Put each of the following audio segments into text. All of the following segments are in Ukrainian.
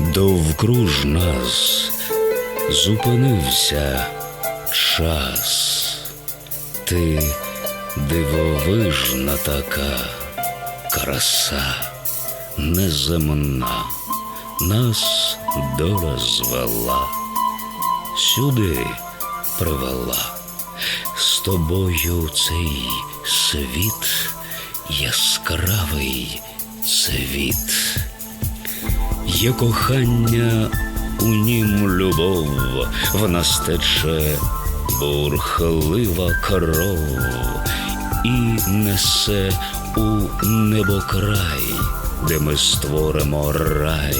Довкруж нас зупинився час. Ти дивовижна така краса неземна, нас доля звела, сюди привела, з тобою цей світ, яскравий цвіт. Є кохання, у нім любов, в нас тече бурхлива кров і несе у небокрай, де ми створимо рай.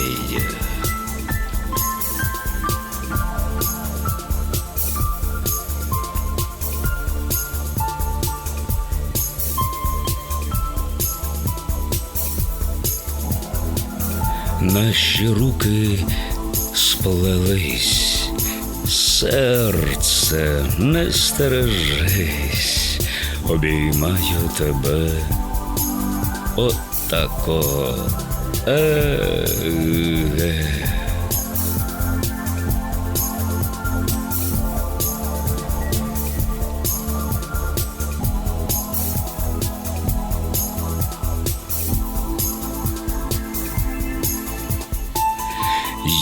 Наші руки сплелись, серце не стережись, обіймаю тебе отако. Е-ге.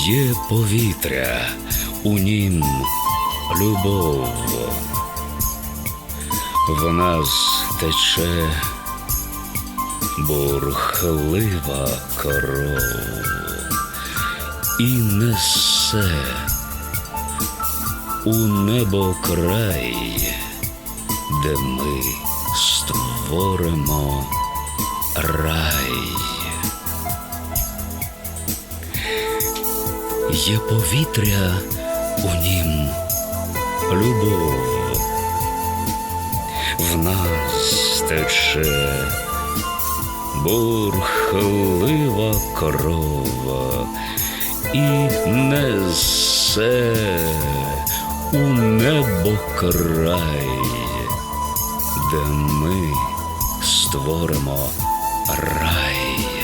Є повітря, у нім любов. В нас тече бурхлива кров і несе у небо край, де ми створимо рай. Є повітря у нім любов, в нас тече бурхлива корова і несе у небо край, де ми створимо рай.